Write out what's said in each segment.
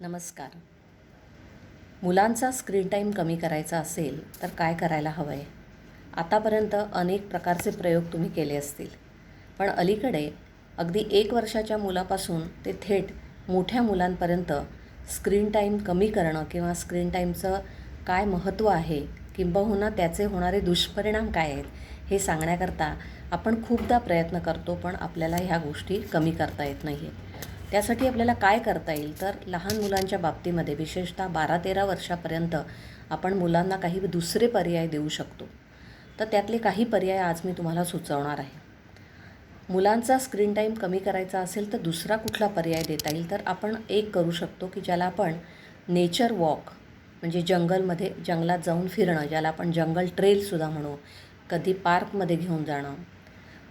नमस्कार. मुलांचा screen time कमी करायचा असेल तर काय करायला हवं आहे आतापर्यंत अनेक प्रकारचे प्रयोग तुम्ही केले असतील. पण अलीकडे अगदी एक वर्षाच्या मुलापासून ते थेट मोठ्या मुलांपर्यंत स्क्रीन टाईम कमी करणं किंवा स्क्रीन टाईमचं काय महत्त्व आहे किंबहुना त्याचे होणारे दुष्परिणाम काय आहेत हे सांगण्याकरता आपण खूपदा प्रयत्न करतो पण आपल्याला ह्या गोष्टी कमी करता येत नाही आहे त्यासाठी आपल्याला काय करता येईल? तर लहान मुलांच्या बाबतीमध्ये विशेषतः बारा तेरा वर्षापर्यंत आपण मुलांना काही दुसरे पर्याय देऊ शकतो. तर त्यातले काही पर्याय आज मी तुम्हाला सुचवणार आहे. मुलांचा स्क्रीन टाईम कमी करायचा असेल तर दुसरा कुठला पर्याय देता येईल? तर आपण एक करू शकतो की ज्याला आपण नेचर वॉक म्हणजे जंगलमध्ये जंगलात जाऊन फिरणं ज्याला आपण जंगल ट्रेलसुद्धा म्हणू कधी पार्कमध्ये घेऊन जाणं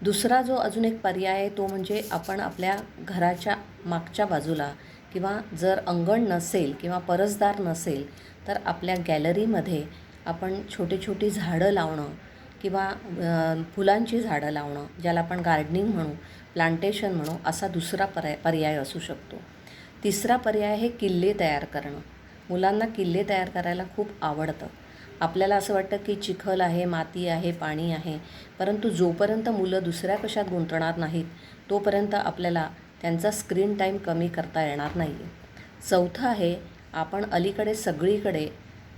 दुसरा जो अजून एक पर्याय आहे तो म्हणजे आपण आपल्या घराच्या मागच्या बाजूला किंवा जर अंगण नसेल किंवा परसदार नसेल तर आपल्या गॅलरीमध्ये आपण छोटी छोटी झाडं लावणं किंवा फुलांची झाडं लावणं ज्याला आपण गार्डनिंग म्हणू प्लांटेशन म्हणू असा दुसरा पर्याय पर्याय असू शकतो. तिसरा पर्याय हे किल्ले तयार करणं. मुलांना किल्ले तयार करायला खूप आवडतं. आपल्याला असं वाटतं की चिखल आहे माती आहे पाणी आहे. परंतु जोपर्यंत मुलं दुसऱ्या कशात गुंतणार नाहीत तोपर्यंत आपल्याला त्यांचा स्क्रीन टाईम कमी करता येणार नाही आहे चौथं आहे आपण अलीकडे सगळीकडे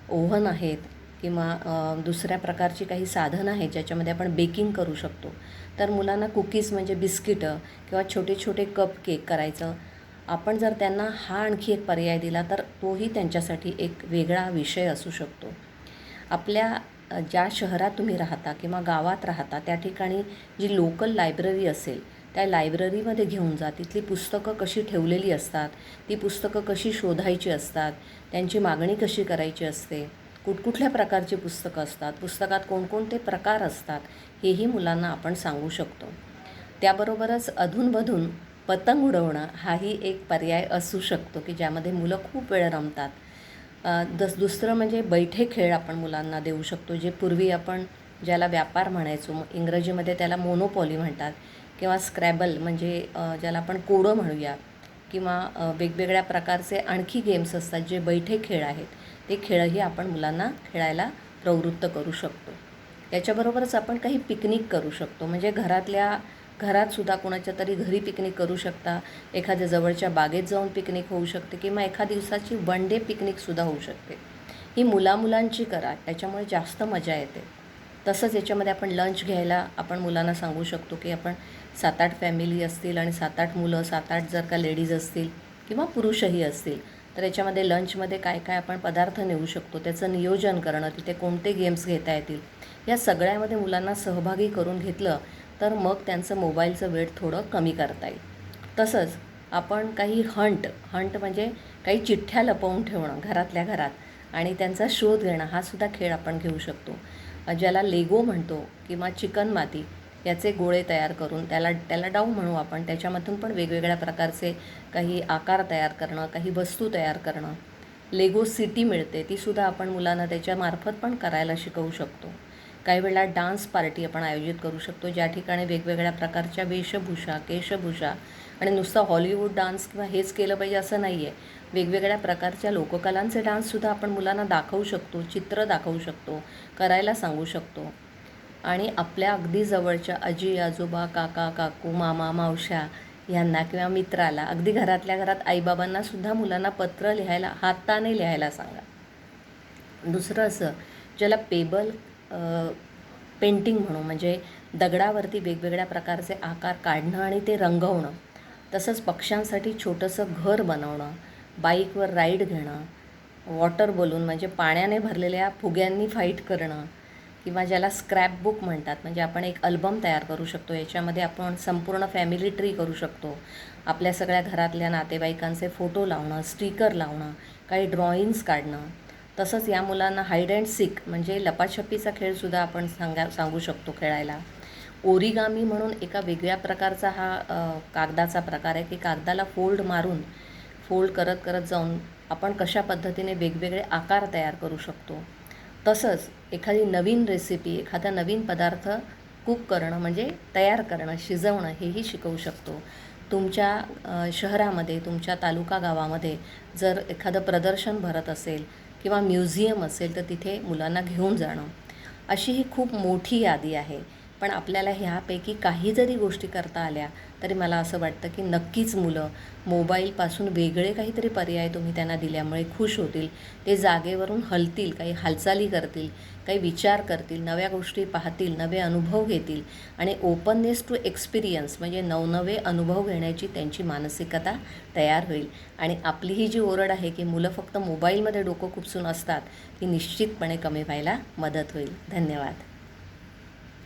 ओव्हन आहेत किंवा दुसऱ्या प्रकारची काही साधनं आहेत ज्याच्यामध्ये आपण बेकिंग करू शकतो. तर मुलांना कुकीज म्हणजे बिस्किटं किंवा छोटे छोटे कप केक करायचं. आपण जर त्यांना हा आणखी एक पर्याय दिला तर तोही त्यांच्यासाठी एक वेगळा विषय असू शकतो. आपल्या ज्या शहरात तुम्ही राहता किंवा गावात राहता त्या ठिकाणी जी लोकल लायब्ररी असेल त्या लायब्ररीमध्ये घेऊन जा. तिथली पुस्तकं कशी ठेवलेली असतात ती पुस्तकं कशी शोधायची असतात त्यांची मागणी कशी करायची असते कुठकुठल्या प्रकारची पुस्तकं असतात पुस्तकात कोणकोणते प्रकार असतात हेही मुलांना आपण सांगू शकतो. त्याबरोबरच अधूनमधून पतंग उडवणं हाही एक पर्याय असू शकतो की ज्यामध्ये मुलं खूप वेळ रमतात. दस दुसरं म्हणजे बैठे खेळ आपण मुलांना देऊ शकतो जे पूर्वी आपण ज्याला व्यापार म्हणायचो इंग्रजीमध्ये त्याला मोनोपॉली म्हणतात किंवा स्क्रॅबल म्हणजे ज्याला आपण कोडं म्हणूया किंवा वेगवेगळ्या प्रकारचे आणखी गेम्स असतात जे बैठे खेळ आहेत ते खेळही आपण मुलांना खेळायला प्रवृत्त करू शकतो. त्याच्याबरोबरच आपण काही पिकनिक करू शकतो म्हणजे घरातल्या घरातसुद्धा कोणाच्या तरी घरी पिकनिक करू शकता. एखाद्या जवळच्या बागेत जाऊन पिकनिक होऊ शकते किंवा एका दिवसाची वन डे पिकनिकसुद्धा होऊ शकते. ही मुलामुलांची करा त्याच्यामुळे जास्त मजा येते. तसंच याच्यामध्ये आपण लंच घ्यायला आपण मुलांना सांगू शकतो की आपण सात आठ फॅमिली असतील आणि सात आठ मुलं सात आठ जर का लेडीज असतील किंवा पुरुषही असतील तर याच्यामध्ये लंचमध्ये काय काय आपण पदार्थ नेऊ शकतो त्याचं नियोजन करणं तिथे कोणते गेम्स घेता येतील या सगळ्यामध्ये मुलांना सहभागी करून घेतलं तर मग त्यांचं मोबाईलचं वेळ थोडं कमी करता येईल. तसंच आपण काही हंट हंट म्हणजे काही चिठ्ठ्या लपवून ठेवणं घरातल्या घरात आणि त्यांचा शोध घेणं हा सुद्धा खेळ आपण घेऊ शकतो. ज्याला लेगो म्हणतो किंवा चिकन माती याचे गोळे तयार करून त्याला त्याला डाऊ म्हणू आपण त्याच्यामधून पण वेगवेगळ्या प्रकारचे काही आकार तयार करणं काही वस्तू तयार करणं. लेगो सिटी मिळते तीसुद्धा आपण मुलांना त्याच्यामार्फत पण करायला शिकवू शकतो. काही वेळा डान्स पार्टी आपण आयोजित करू शकतो. ज्या ठिकाणी वेगवेगळ्या प्रकारच्या वेशभूषा केशभूषा आणि नुसतं हॉलिवूड डान्स किंवा हेच केलं पाहिजे असं नाही आहे वेगवेगळ्या प्रकारच्या लोककलांचे डान्ससुद्धा आपण मुलांना दाखवू शकतो चित्र दाखवू शकतो करायला सांगू शकतो. आणि आपल्या अगदी जवळच्या आजी आजोबा काका काकू मामा मावश्या ह्यांना किंवा मित्राला अगदी घरातल्या घरात आईबाबांनासुद्धा मुलांना पत्र लिहायला हाताने लिहायला सांगा. दुसरं असं ज्याला पेबल पेंटिंग म्हणू म्हणजे दगडावरती वेगवेगळ्या प्रकारचे आकार काढणं आणि ते रंगवणं तसंच पक्ष्यांसाठी छोटंसं घर बनवणं बाईकवर राईड घेणं वॉटर बलून म्हणजे पाण्याने भरलेल्या फुग्यांनी फाईट करणं किंवा ज्याला स्क्रॅपबुक म्हणतात म्हणजे आपण एक अल्बम तयार करू शकतो याच्यामध्ये आपण संपूर्ण फॅमिली ट्री करू शकतो. आपल्या सगळ्या घरातल्या नातेवाईकांचे फोटो लावणं स्टिकर लावणं काही ड्रॉइंग्स काढणं तसंच या मुलांना हाईड अँड सीक म्हणजे लपाछपीचा खेळसुद्धा आपण सांगा सांगू शकतो खेळायला. ओरिगामी म्हणून एका वेगळ्या प्रकारचा हा कागदाचा प्रकार आहे. की कागदाला फोल्ड मारून फोल्ड करत करत जाऊन आपण कशा पद्धतीने वेगवेगळे आकार तयार करू शकतो. तसंच एखादी नवीन रेसिपी एखादा नवीन पदार्थ कुक करणं म्हणजे तयार करणं शिजवणं हेही शिकवू शकतो. तुमच्या शहरामध्ये तुमच्या तालुका गावामध्ये जर एखादं प्रदर्शन भरत असेल किंवा म्युझियम असेल तर तिथे मुलांना घेऊन जाणं. अशी ही खूप मोठी यादी आहे. पण आपल्याला ह्यापैकी काही जरी गोष्टी करता आल्या तरी मला असं वाटतं की नक्कीच मुलं मोबाईलपासून वेगळे काहीतरी पर्याय तुम्ही त्यांना दिल्यामुळे खुश होतील. ते जागेवरून हलतील काही हालचाली करतील काही विचार करतील नव्या गोष्टी पाहतील नवे अनुभव घेतील आणि ओपननेस टू एक्सपिरियन्स म्हणजे नवनवे अनुभव घेण्याची त्यांची मानसिकता तयार होईल. आणि आपली ही जी ओरड आहे की मुलं फक्त मोबाईलमध्ये डोकं खुपसून असतात ती निश्चितपणे कमी व्हायला मदत होईल. धन्यवाद.